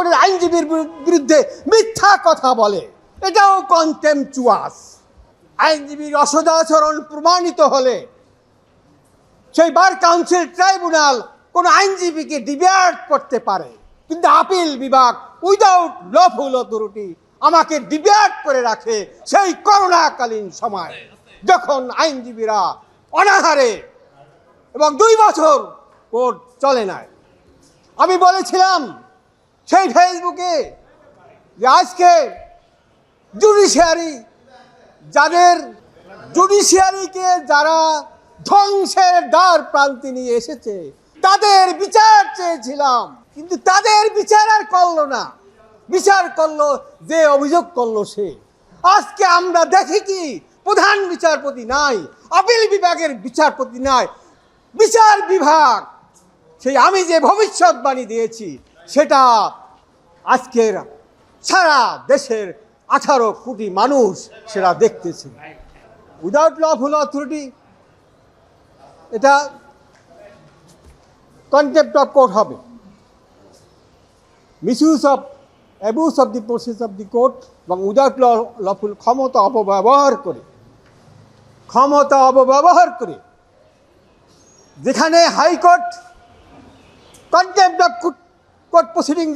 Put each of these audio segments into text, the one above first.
কোর্টের আইনজীবীর বিরুদ্ধে মিথ্যা কথা বলে। এটাও কন্টেম্পচুয়াস আইনজীবীর অসদাচরণ প্রমাণিত হলে সেই বার কাউন্সিল ট্রাইব্যুনাল কোন আইনজীবীকে ডিবেট করতে পারে। কিন্তু আপিল বিভাগ উইদাউট লফুল অথরিটি আমাকে ডিবেট করে রাখে সেই করোনাকালীন সময়, যখন আইনজীবীরা অনাহারে এবং দুই বছর কোর্ট চলে নাই। আমি বলেছিলাম সেই ফেসবুকে যে আজকে জুডিশিয়ারি যাদের জুডিশিয়ারিকে যারা ধ্বংসের দ্বার প্রান্তে নিয়ে এসেছে, তাদের বিচার চেয়েছিলাম। কিন্তু তাদের বিচার আর করল না। বিচার করল, যে অভিযোগ করল সে। আজকে আমরা দেখি কি, প্রধান বিচারপতি নাই, আপিল বিভাগের বিচারপতি নাই, বিচার বিভাগ। সেই আমি যে ভবিষ্যৎবাণী দিয়েছি, সেটা আজকের সারা দেশের আঠারো কোটি মানুষ সেটা দেখতেছে। উইদাউট লফুল অথরিটি এটা কনটেম্পট অফ কোর্ট হবে। Misuse of abuse of the process of the court এবং উইদাউট লফুল ক্ষমতা অপব্যবহার করে। ক্ষমতা অপব্যবহার করে। যেখানে high court contempt of court proceeding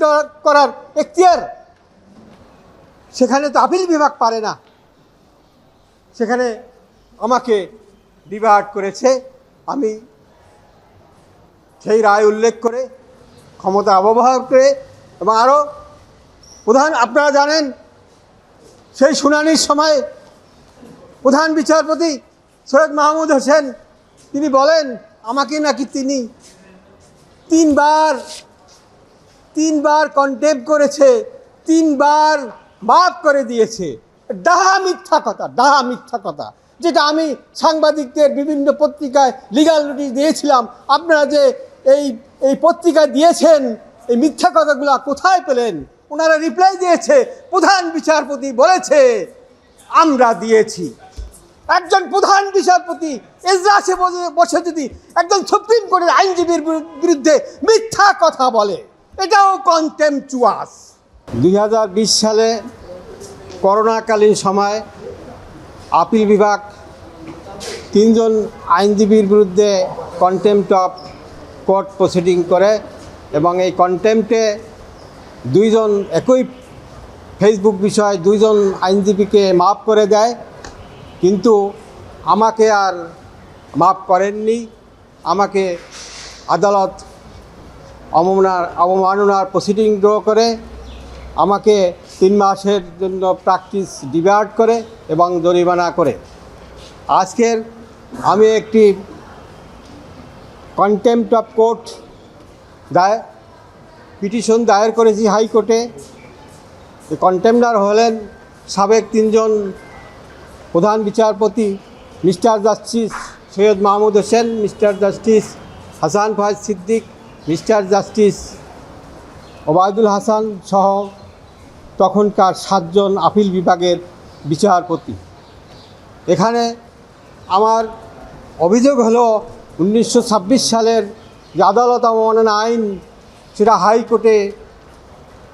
করার এখতিয়ার, সেখানে তো আপিল বিভাগ পারে না। সেখানে আমাকে ডিভার্ট করেছে। আমি সেই রায় উল্লেখ করে, ক্ষমতা অপব্যবহার করে এবং আরও প্রধান, আপনারা জানেন, সেই শুনানির সময় প্রধান বিচারপতি সৈয়দ মাহমুদ হোসেন, তিনি বলেন, আমাকে নাকি তিনি তিনবার তিনবার কন্টেম করেছে, তিনবার মাফ করে দিয়েছে। ডাহা মিথ্যা কথা, ডাহা মিথ্যা কথা। যেটা আমি সাংবাদিকদের বিভিন্ন পত্রিকায় লিগাল নোটিশ দিয়েছিলাম। আপনারা যে এই এই পত্রিকায় দিয়েছেন, এই মিথ্যা কথাগুলো কোথায় পেলেন? ওনারা রিপ্লাই দিয়েছে, প্রধান বিচারপতি বলেছে, আমরা দিয়েছি। একজন প্রধান বিচারপতি এজলাসে বসে- বসে যদি একজন সুপ্রিম কোর্টের আইনজীবীর বিরুদ্ধে মিথ্যা কথা বলে এটাও কন্টেম্পচুয়াস দুই হাজার বিশ সালে করোনাকালীন সময় আপিল বিভাগ তিনজন আইনজীবীর বিরুদ্ধে কন্টেম্পট অফ কোর্ট প্রসিডিং করে এবং এই কন্টেম্পটে দুইজন একই ফেসবুক বিষয়ে দুইজন আইনজীবীকে মাফ করে দেয়। কিন্তু আমাকে আর মাফ করেননি। আমাকে আদালত অবমাননার অবমাননার প্রসিডিং ড্র করে, আমাকে তিন মাসের জন্য প্র্যাকটিস ডিভার্ট করে এবং জরিমানা করে। আজকের আমি একটি কন্টেম্পট অফ কোর্ট দায় পিটিশন দায়ের করেছি হাইকোর্টে। কন্টেম্পটার হলেন সাবেক তিনজন প্রধান বিচারপতি mister justice Syed Mahmud Hossain, mister justice Hasan Foez Siddique mister justice Obaidul Hasan সহ তখনকার সাতজন আপিল বিভাগের বিচারপতি। এখানে আমার অভিযোগ হলো, উনিশশো ছাব্বিশ সালের যে আদালত অবমাননা আইন, সেটা হাইকোর্টে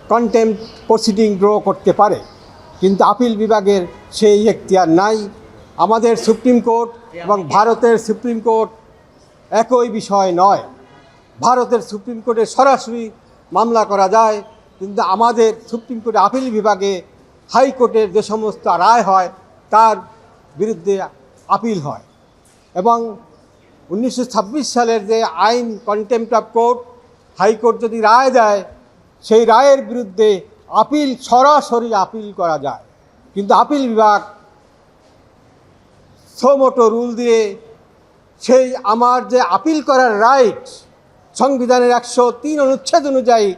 কন্টেম্প প্রসিডিং ড্র করতে পারে। কিন্তু আপিল বিভাগের সেই এখতিয়ার নাই। আমাদের সুপ্রিম কোর্ট এবং ভারতের সুপ্রিম কোর্ট একই বিষয় নয়। ভারতের সুপ্রিম কোর্টে সরাসরি মামলা করা যায়, কিন্তু আমাদের সুপ্রিম কোর্টে আপিল বিভাগে হাইকোর্টের যে সমস্ত রায় হয়, তার বিরুদ্ধে আপিল হয়। এবং উনিশশো ছাব্বিশ সালের যে আইন কন্টেম্পট অফ কোর্ট হাইকোর্ট যদি রায় দেয়, সেই রায়ের বিরুদ্ধে আপিল, সরাসরি আপিল করা যায়। কিন্তু আপিল বিভাগ সোমোটো রুল দিয়ে সেই আমার যে আপিল করার রাইট সংবিধানের একশো তিন অনুচ্ছেদ অনুযায়ী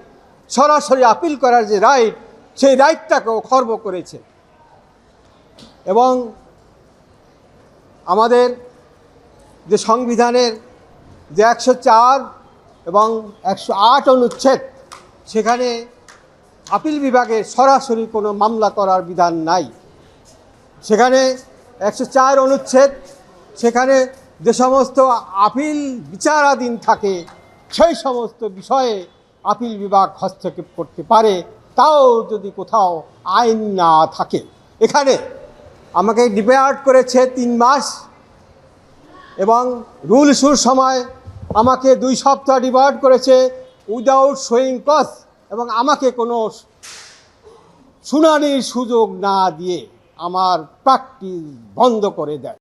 সরাসরি আপিল করার যে রাইট সেই রাইটটাকেও খর্ব করেছে। এবং আমাদের যে সংবিধানের যে একশো চার এবং একশো আট অনুচ্ছেদ, সেখানে আপিল বিভাগে সরাসরি কোনো মামলা করার বিধান নাই। সেখানে একশো চার অনুচ্ছেদ, সেখানে যে সমস্ত আপিল বিচারাধীন থাকে সেই সমস্ত বিষয়ে আপিল বিভাগ হস্তক্ষেপ করতে পারে, তাও যদি কোথাও আইন না থাকে। এখানে আমাকে ডিপেয়ার্ড করেছে তিন মাস এবং রুল শুর সময় আমাকে দুই সপ্তাহ ডিপার্ট করেছে উইদাউট শোয়িং কজ এবং আমাকে কোনো শুনানির সুযোগ না দিয়ে আমার প্র্যাকটিস বন্ধ করে দেয়।